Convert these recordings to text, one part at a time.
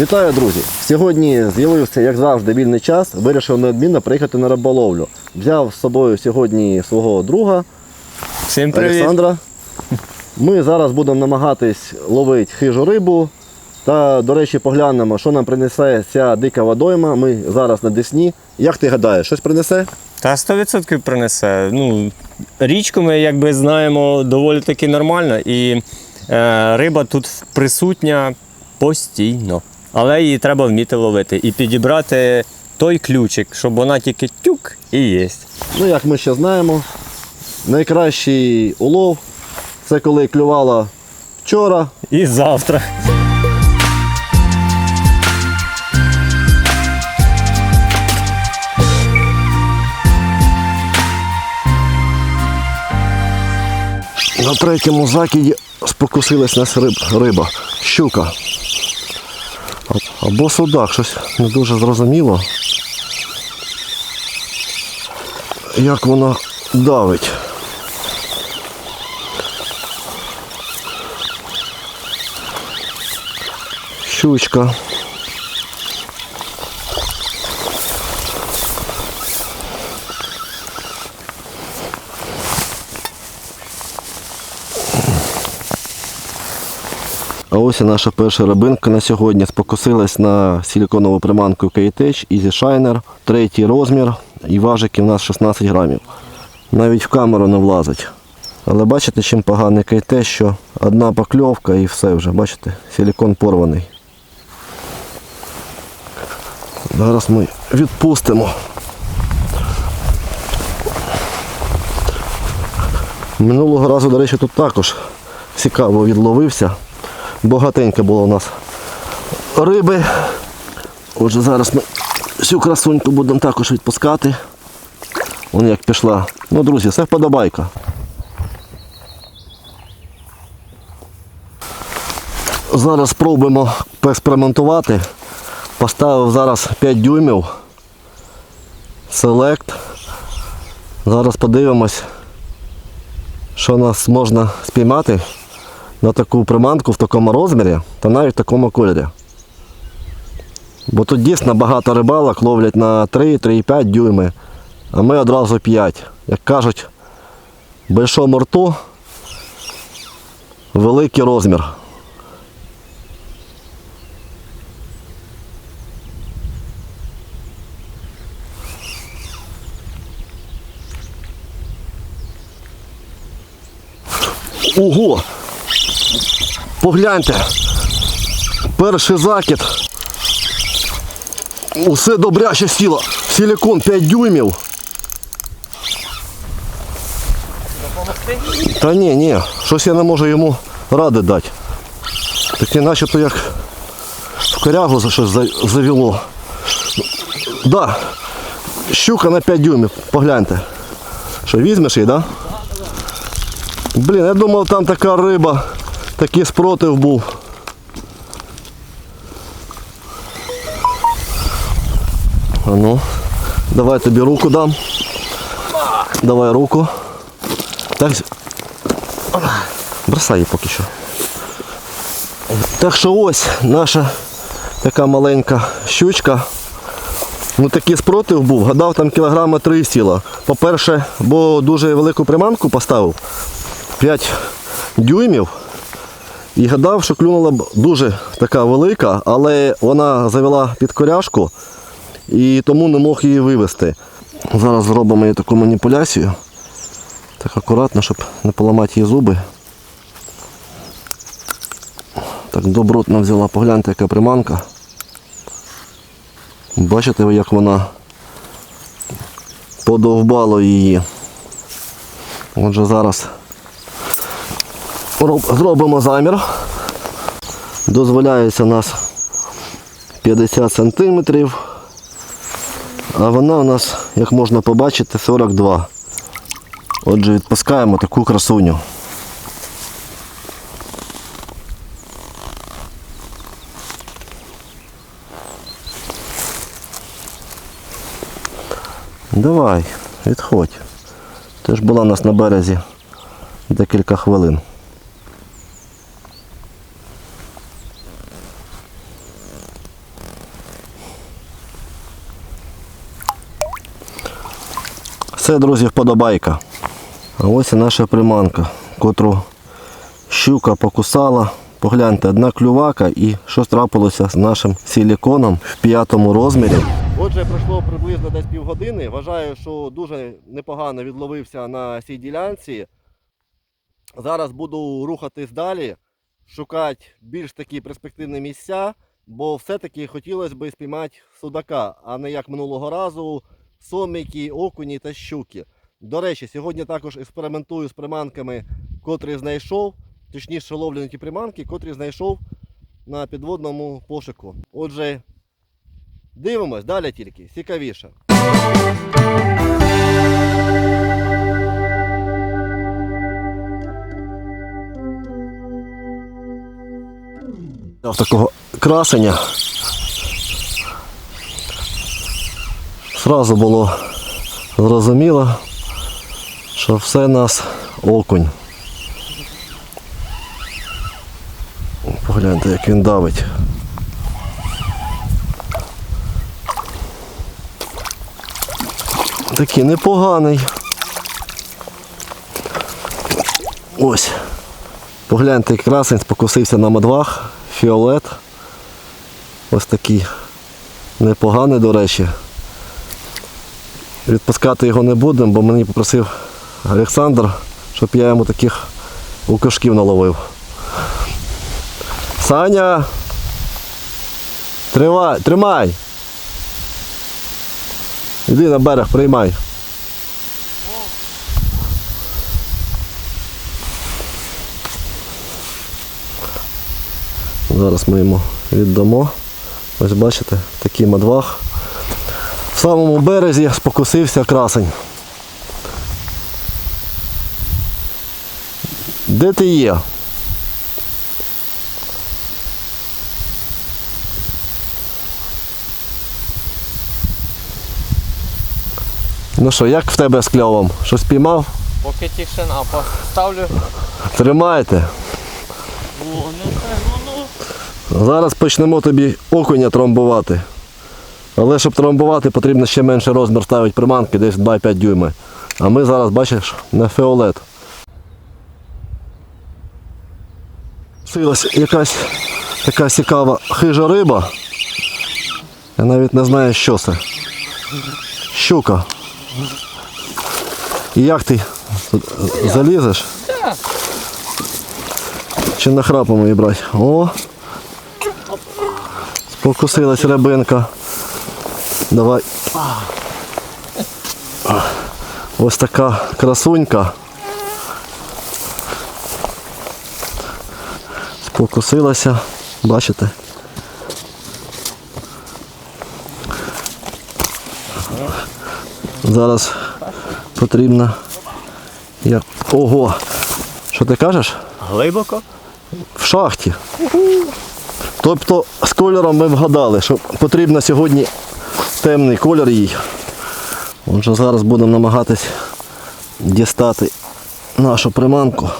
Вітаю, друзі! Сьогодні з'явився, як завжди, вільний час. Вирішив неодмінно приїхати на риболовлю. Взяв з собою сьогодні свого друга Всім привіт. Олександра. Ми зараз будемо намагатись ловити хижу рибу. Та, до речі, поглянемо, що нам принесе ця дика водойма. Ми зараз на Десні. Як ти гадаєш, щось принесе? Та 100% принесе. Ну, річку ми, якби знаємо, доволі таки нормально, і е, риба тут присутня постійно. Але її треба вміти ловити і підібрати той ключик, щоб вона тільки тюк і єсть. Ну, як ми ще знаємо, найкращий улов це коли клювала вчора, І завтра. На третьому закиді спокусилась нас риб, риба, щука. Або судак, щось не дуже зрозуміло. Як вона давить. Щучка. А ось і наша перша рибинка на сьогодні спокусилась на силіконову приманку Кейтеч Easy Shiner, третій розмір і важики в нас 16 грамів. Навіть в камеру не влазить. Але бачите, чим поганий кейтеч, що одна покльовка і все вже, бачите, силікон порваний. Зараз ми відпустимо. Минулого разу, до речі, тут також цікаво відловився. Багатенько було у нас риби. Отже, зараз ми всю красуньку будемо також відпускати. Вон як пішла. Ну, друзі, все вподобайка. Зараз спробуємо поекспериментувати. Поставив зараз 5 дюймів. Select. Зараз подивимось, що нас можна спіймати на таку приманку в такому розмірі та навіть в такому кольорі. Бо тут дійсно багато рибалок ловлять на 3-3,5 дюйми, а ми одразу 5. Як кажуть, в большому рту великий розмір. Ого! Погляньте. Перший закид. Усе добряче сіло. Силикон 5 дюймів. Та ні, ні, щось я не можу йому ради дати. Таке начебто як в корягу за щось завело. Да. Щука на 5 дюймів, погляньте. Що, візьмеш її, так? Да? Блін, я думав там така риба, такий спротив був. А ну, давай тобі руку дам. Давай руку. Так. Бросай її поки що. Так що ось наша така маленька щучка. Ну такий спротив був, гадав там кілограма три сіла. По-перше, бо дуже велику приманку поставив. 5 дюймів. І гадав, що клюнула б дуже така велика, але вона завела під коряшку і тому не мог її вивести. Зараз зробимо їй таку маніпуляцію. Так акуратно, щоб не поламати її зуби. Так добротно взяла, погляньте, яка приманка. Бачите як вона подовбала її. Отже, зараз зробимо замір. Дозволяється у нас 50 сантиметрів. А вона у нас, як можна побачити, 42. Отже, відпускаємо таку красуню. Давай, відходь. Ти ж була у нас на березі декілька хвилин. Це, друзі, вподобайка. А ось і наша приманка, котру щука покусала. Погляньте, одна клювака і що трапилося з нашим силіконом в п'ятому розмірі. Отже, пройшло приблизно десь півгодини. Вважаю, що дуже непогано відловився на цій ділянці. Зараз буду рухатись далі, шукати більш такі перспективні місця, бо все-таки хотілося б спіймати судака, а не як минулого разу соміки, окуні та щуки. До речі, сьогодні також експериментую з приманками, котрі знайшов, точніше ловлю ті приманки, котрі знайшов на підводному пошуку. Отже, дивимось, далі тільки, цікавіше. Взяв такого красення. Зразу було зрозуміло, що все нас окунь. Погляньте, як він давить. Такий непоганий. Ось. Погляньте, як красень спокусився на медвах, фіолет. Ось такий непоганий, до речі. Відпускати його не будемо, бо мені попросив Олександр, щоб я йому таких лукашків наловив. Саня! Тривай, тримай! Іди на берег, приймай. Зараз ми йому віддамо. Ось бачите, такий мадвах. Самому березі спокусився красень. Де ти є? Ну що, як в тебе з кльовом? Щось піймав? Поки тишина, поставлю. Тримайте. Зараз почнемо тобі окуня тромбувати. Але щоб тромбувати, потрібно ще менший розмір ставити приманки, десь 2-5 дюйми. А ми зараз, бачиш, на фіолет. Силась якась така цікава хижа риба. Я навіть не знаю, що це. Щука. І як ти залізеш? Чи нахрапом її брати? О! Спокусилась рибинка. Давай. Ось така красунька. Спокусилася. Бачите? Зараз потрібно. Як... Ого! Що ти кажеш? Глибоко? В шахті. Тобто з кольором ми вгадали, що потрібно сьогодні темний кольор їй. Отже, зараз будемо намагатись дістати нашу приманку.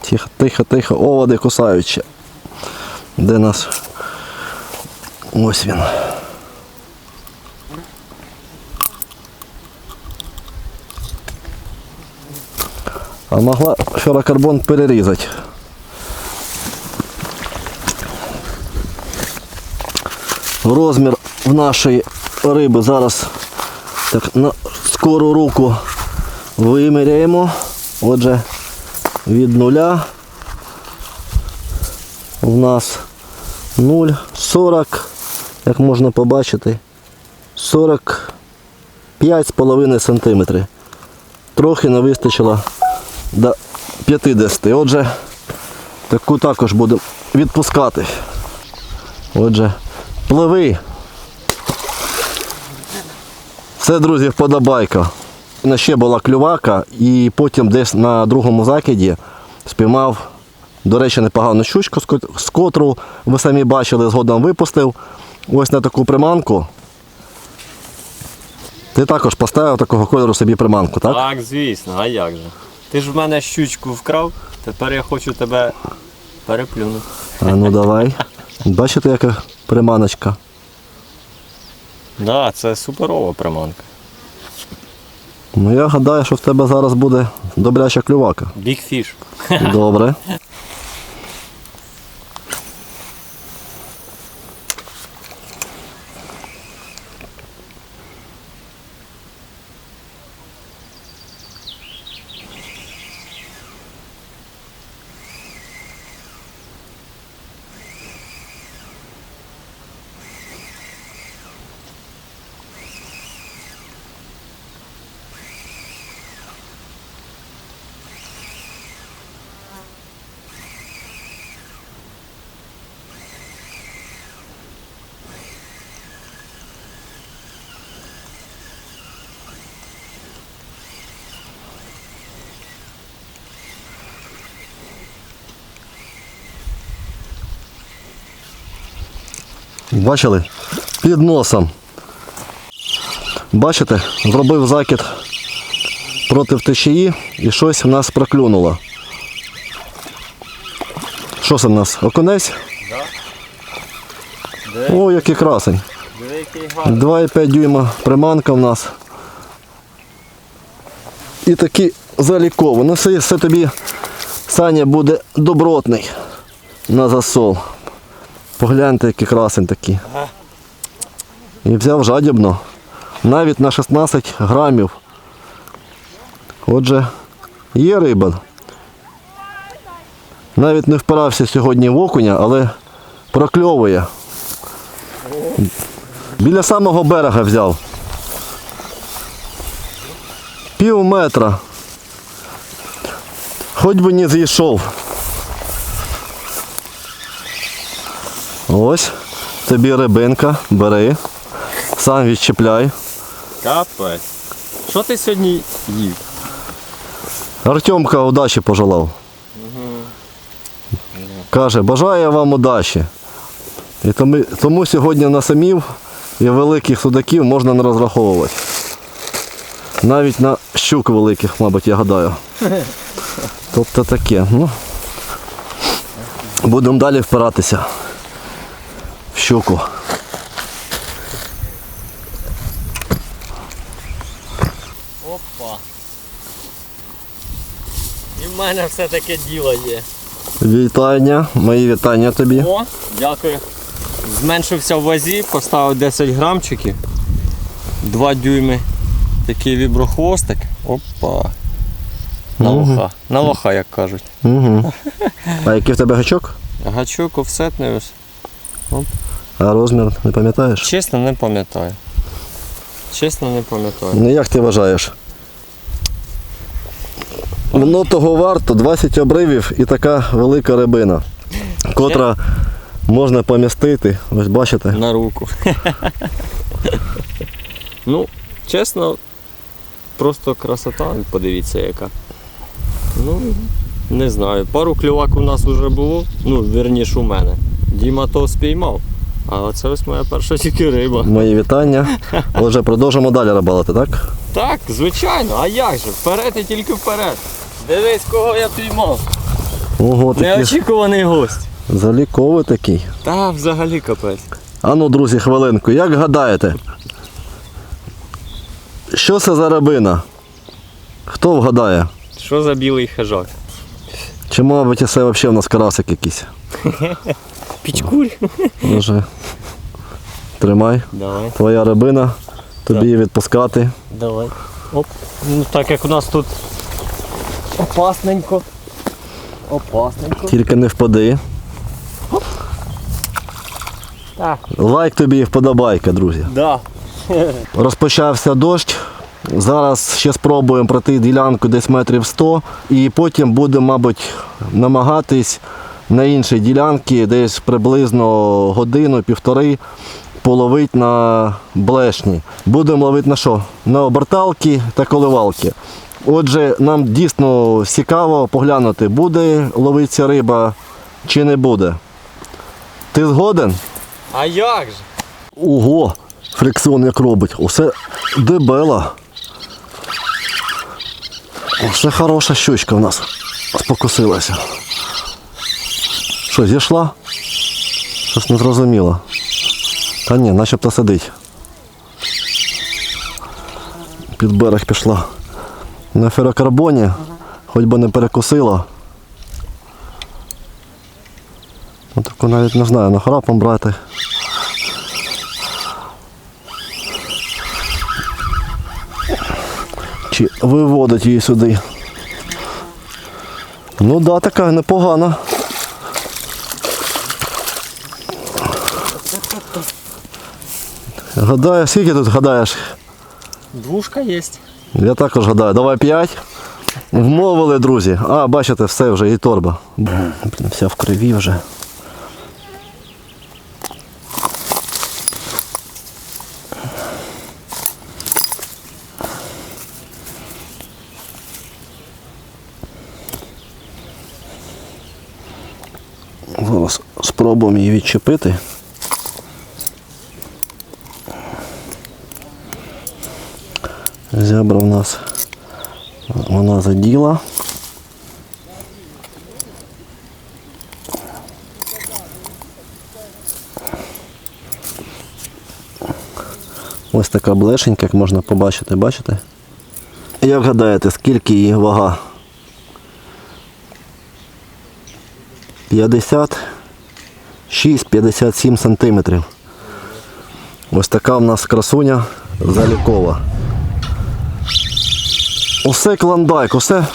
Тихо, тихо, тихо. Оводи кусаючи. Де нас? Ось він. А могла ферокарбон перерізати. Розмір в нашої риби зараз так на скору руку виміряємо. Отже, від нуля у нас 0,40, як можна побачити, 45,5 см. Трохи не вистачило до 50. Отже, таку також будемо відпускати. Отже, пливи. Це, друзі, вподобайка. Ще була клювака і потім десь на другому закиді спіймав, до речі, непогану щучку, з котру ви самі бачили, згодом випустив. Ось на таку приманку. Ти також поставив такого кольору собі приманку, так? Так, звісно, а як же? Ти ж в мене щучку вкрав, тепер я хочу тебе переплюнути. А ну давай. Бачите, яка приманочка? Да, це суперова приманка. Ну я гадаю, що в тебе зараз буде добряча клювака. Big fish. Добре. Бачили? Під носом. Бачите, зробив закид проти течії і щось в нас проклюнуло. Що це в нас? Окунець? О, який красень. Великий гарний. 2,5 дюйма приманка в нас. І такий заліковий. Ну це все тобі, Саня, буде добротний на засол. Погляньте, який красень такий. І взяв жадібно. Навіть на 16 грамів. Отже, є риба. Навіть не впирався сьогодні в окуня, але прокльовує. Біля самого берега взяв. Пів метра. Хоч би не зійшов. Ось, тобі рибинка, бери, сам відчіпляй. Капець. Що ти сьогодні їв? Артемка удачі пожелав. Каже, бажаю вам удачі. І тому, тому сьогодні на самів і великих судаків можна не розраховувати. Навіть на щук великих, мабуть, я гадаю. Тобто таке. Ну, будемо далі впиратися в щуку. Опа. І в мене все таке діло є. Вітання, мої вітання тобі. О, дякую. Зменшився в вазі, поставив 10 грамчиків. 2 дюйми. Такий віброхвостик. Опа. На лоха. На лоха, як кажуть. Угу. А який в тебе гачок? Гачок офсетний ось. А розмір не пам'ятаєш? Чесно, не пам'ятаю. Чесно, не пам'ятаю. Ну як ти вважаєш? Воно того варто 20 обривів і така велика рибина, котра можна помістити. Ось бачите. На руку. ну, чесно, просто красота, подивіться яка. Ну, не знаю. Пару клювак у нас вже було, ну, вірніше у мене. Діма то спіймав. А це ось моя перша тільки риба. Мої вітання. Отже, продовжимо далі рибалити, так? Так, звичайно, а як же? Вперед і тільки вперед. Дивись, кого я піймав. Ого, такий Неочікуваний гость. заліковий такий. Та взагалі капець. А ну, друзі, хвилинку, як гадаєте? Що це за рибина? Хто вгадає? Що за білий хижак? Чи, мабуть, це взагалі в нас карасик якийсь? Пічкурь. Може. Тримай. Давай. Твоя рибина. Тобі її відпускати. Давай. Оп. Ну так як у нас тут опасненько. Опасненько. Тільки не впади. Так. Лайк тобі і вподобайка, друзі. Да. Розпочався дощ. Зараз ще спробуємо пройти ділянку десь метрів 100 і потім будемо, мабуть, намагатись на іншій ділянці десь приблизно годину-півтори половити на блешні. Будемо ловити на що? На оберталки та коливалки. Отже, нам дійсно цікаво поглянути, буде ловитися риба чи не буде. Ти згоден? А як же? Ого, фрикціон як робить. Усе дебела. Оце хороша щучка в нас спокусилася. Що, зійшла? Щось не зрозуміло. Та ні, начебто сидить. Під берег пішла. На ферокарбоні, хоч би не перекусила. Ну, таку навіть не знаю, на храпом брати. Чи виводить її сюди. Ну да, така непогана. Гадаю, скільки тут гадаєш? Двушка є. Я також гадаю. Давай п'ять. Вмовили, друзі. А, бачите, все вже і торба. Блін, вся в криві вже. Зараз спробуємо її відчепити. Зябра в нас вона заділа. Ось така блешенька, як можна побачити, бачите? Як гадаєте, скільки її вага? 56-57 сантиметрів. Ось така в нас красуня залікова. Усе клондайк, усе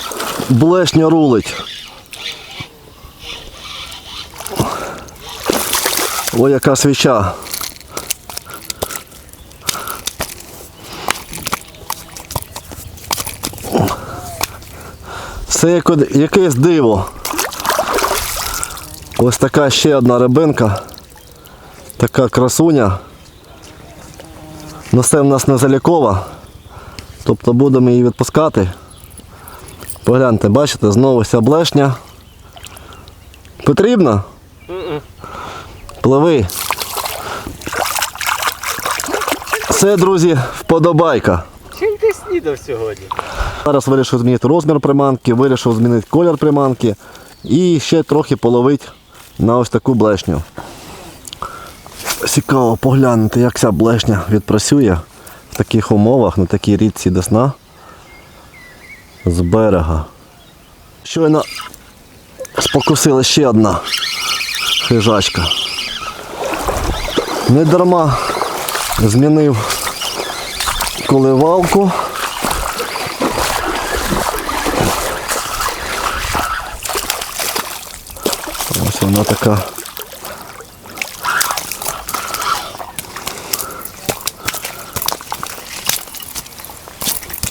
блешня рулить. Ой, яка свіча. Це як якесь диво. Ось така ще одна рибинка. Така красуня. Ну це в нас не залікова. Тобто будемо її відпускати. Погляньте, бачите, знову вся блешня. Потрібно? Пливи. Це, друзі, вподобайка. Чим ти снідав сьогодні? Зараз вирішив змінити розмір приманки, вирішив змінити колір приманки і ще трохи половити на ось таку блешню. Цікаво поглянути, як ця блешня відпрацює в таких умовах, на такій річці Десна з берега. Щойно спокусила ще одна хижачка. Не дарма змінив коливалку. Ось вона така.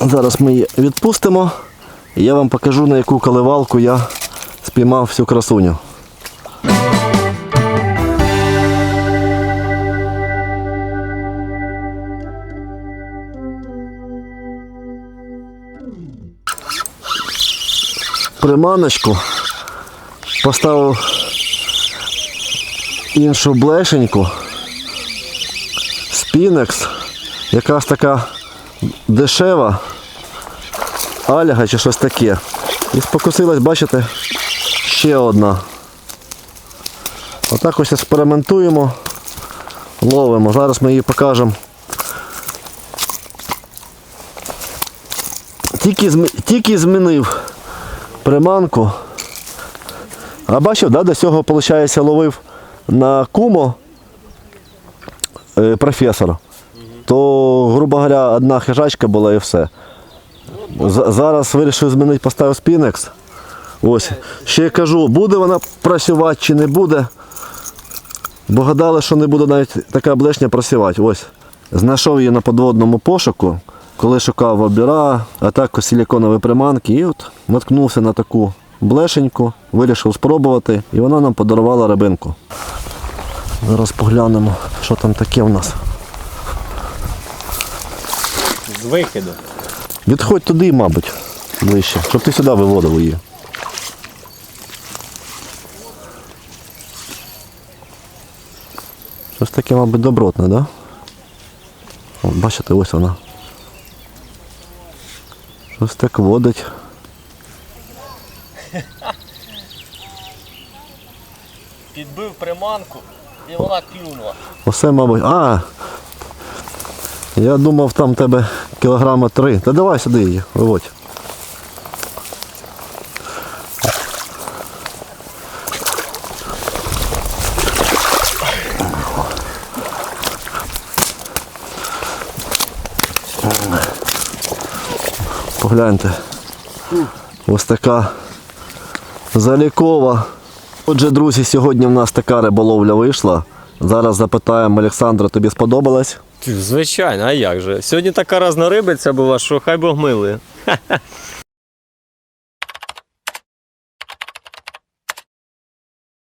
Зараз ми її відпустимо і я вам покажу на яку коливалку я спіймав всю красуню. Приманочку поставив іншу блешеньку. Спінекс. Якась така дешева. Альга чи щось таке. І спокусилась, бачите, ще одна. Отак ось експериментуємо, ловимо. Зараз ми її покажемо. Тільки, тільки змінив приманку. А бачив, да, до цього, виходить, ловив на кумо е, професор. То, грубо говоря, одна хижачка була і все. За- Зараз вирішив змінити, поставив спінекс. Ось. Ще кажу, буде вона працювати чи не буде. Бо гадали, що не буде навіть така блешня працювати. Ось. Знайшов її на подводному пошуку, коли шукав обіра, атаку силіконової приманки, і от наткнувся на таку блешеньку, вирішив спробувати, і вона нам подарувала рибинку. Зараз поглянемо, що там таке в нас. З викиду. Відходь туди, мабуть, ближче, щоб ти сюди виводив її. Щось таке, мабуть, добротне, да? О, бачите, ось вона. Щось так водить. Підбив приманку. І вона клюнула. Оце, мабуть. А. Я думав, там тебе кілограма три. Та давай сюди її, виводь. Погляньте. Ось така залікова. Отже, друзі, сьогодні в нас така риболовля вийшла. Зараз запитаємо Олександра, тобі сподобалось? Звичайно, а як же? Сьогодні така разнорибиця була, що хай Бог милує.